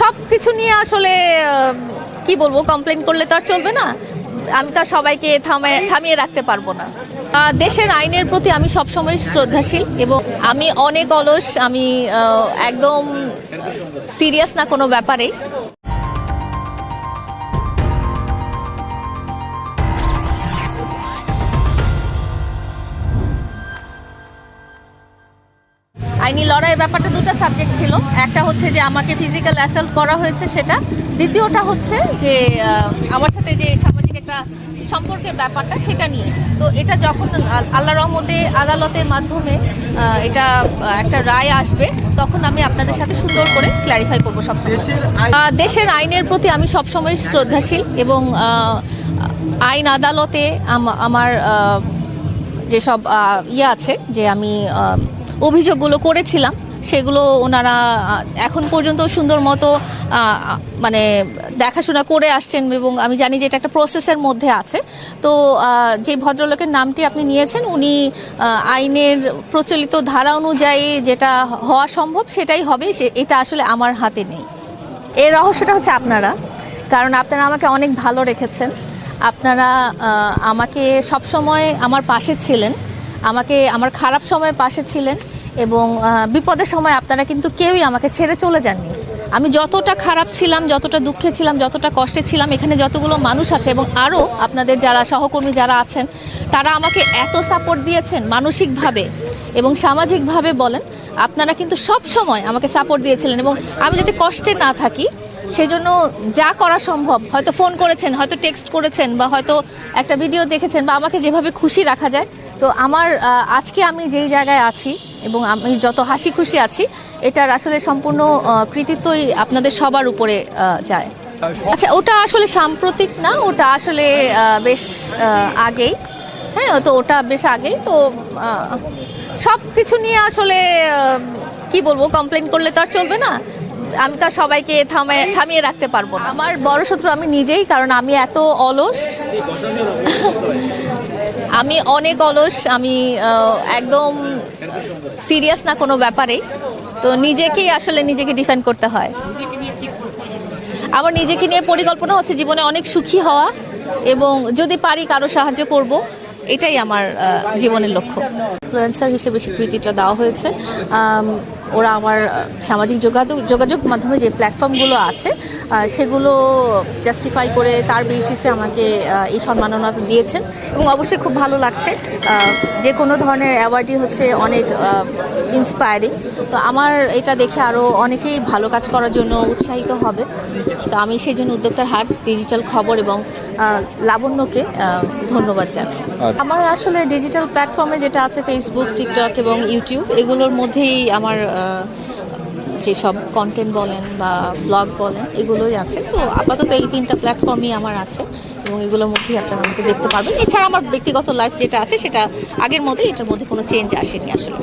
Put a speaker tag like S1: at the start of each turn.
S1: সব কিছু নিয়ে আসলে কি বলব কমপ্লেন করলে তো আর চলবে না। আমি তো আর সবাইকে থামে, থামিয়ে রাখতে পারব না। দেশের আইনের প্রতি আমি সবসময় শ্রদ্ধাশীল এবং আমি অনেক অলস, আমি একদম সিরিয়াস না কোনো ব্যাপারে আইনি লড়াইয়ের ব্যাপারটা দুটো সাবজেক্ট ছিল। একটা হচ্ছে যে আমাকে ফিজিক্যাল অ্যাসাল্ট করা হয়েছে সেটা। দ্বিতীয়টা হচ্ছে যে আমার সাথে যে সামাজিক একটা সম্পর্কের ব্যাপারটা সেটা নিয়ে। তো এটা যখন আল্লাহ রহমতে আদালতের মাধ্যমে এটা একটা রায় আসবে তখন আমি আপনাদের সাথে সুন্দর করে ক্ল্যারিফাই করব সব
S2: দেশের
S1: আইনের প্রতি আমি সবসময় শ্রদ্ধাশীল এবং আইন আদালতে আমার যেসব ইয়ে আছে যে আমি অভিযোগগুলো করেছিলাম, সেগুলো ওনারা এখন পর্যন্ত সুন্দর মতো মানে দেখাশোনা করে আসছেন এবং আমি জানি যে এটা একটা প্রসেসের মধ্যে আছে। তো যে ভদ্রলোকের নামটি আপনি নিয়েছেন, উনি আইনের প্রচলিত ধারা অনুযায়ী যেটা হওয়া সম্ভব সেটাই হবে এটা আসলে আমার হাতে নেই। এর রহস্যটা হচ্ছে আপনারা, কারণ আপনারা আমাকে অনেক ভালো রেখেছেন। আপনারা আমাকে সব সময় আমার পাশে ছিলেন। আমাকে আমার খারাপ সময়ে পাশে ছিলেন এবং বিপদের সময় আপনারা কিন্তু কেউই আমাকে ছেড়ে চলে যাননি। আমি যতটা খারাপ ছিলাম, যতটা দুঃখে ছিলাম, যতটা কষ্টে ছিলাম, এখানে যতগুলো মানুষ আছে এবং আরও আপনাদের যারা সহকর্মী যারা আছেন, তারা আমাকে এত সাপোর্ট দিয়েছেন মানসিকভাবে এবং সামাজিকভাবে বলেন, আপনারা কিন্তু সব সময় আমাকে সাপোর্ট দিয়েছিলেন এবং আমি যাতে কষ্টে না থাকি সেই জন্য যা করা সম্ভব, হয়তো ফোন করেছেন, হয়তো টেক্সট করেছেন বা হয়তো একটা ভিডিও দেখেছেন বা আমাকে যেভাবে খুশি রাখা যায় তো আমার আজকে আমি যেই জায়গায় আছি এবং আমি যত হাসি খুশি আছি, এটার আসলে সম্পূর্ণ কৃতিত্বই আপনাদের সবার উপরে যায়। আচ্ছা ওটা আসলে সাম্প্রতিক না, ওটা আসলে বেশ আগেই। হ্যাঁ তো ওটা বেশ আগেই, তো সব কিছু নিয়ে আসলে কি বলব কমপ্লেন করলে তো আর চলবে না। আমি তো সবাইকে থামে থামিয়ে রাখতে পারব না। আমার বড় শত্রু আমি নিজেই, কারণ আমি এত অলস। আমি অনেক অলস, আমি একদম সিরিয়াস না কোনো ব্যাপারে তো নিজেকেই আসলে নিজেকে ডিফেন্ড করতে হয়। আমার নিজেকে নিয়ে পরিকল্পনা হচ্ছে জীবনে অনেক সুখী হওয়া এবং যদি পারি কারও সাহায্য করব, এটাই আমার জীবনের লক্ষ্য। ইনফ্লুয়েন্সার হিসেবে স্বীকৃতিটা দেওয়া হয়েছে। ওরা আমার সামাজিক যোগাযোগ যোগাযোগ মাধ্যমে যে প্ল্যাটফর্মগুলো আছে সেগুলো জাস্টিফাই করে তার বেসিসে আমাকে এই সম্মাননা দিয়েছেন। এবং অবশ্যই খুব ভালো লাগছে যে কোনো ধরনের অ্যাওয়ার্ডই হচ্ছে অনেক ইন্সপায়ারিং তো আমার এটা দেখে আরও অনেকেই ভালো কাজ করার জন্য উৎসাহিত হবে। তো আমি সেই জন্য উদ্যোক্তার হাট ডিজিটাল খবর এবং লাবণ্যকে ধন্যবাদ জানাই।
S2: আচ্ছা।
S1: আমার আসলে ডিজিটাল প্ল্যাটফর্মে যেটা আছে ফেসবুক টিকটক এবং ইউটিউব এগুলোর মধ্যেই আমার যেসব কন্টেন্ট বলেন বা ব্লগ বলেন, এগুলোই আছে। তো আপাতত এই তিনটা প্ল্যাটফর্মই আমার আছে এবং এগুলোর মধ্যেই আপনারা আমাকে দেখতে পারবেন। এছাড়া আমার ব্যক্তিগত লাইফ যেটা আছে সেটা আগের মধ্যেই এটার মধ্যে কোনো চেঞ্জ আসেনি আসলে।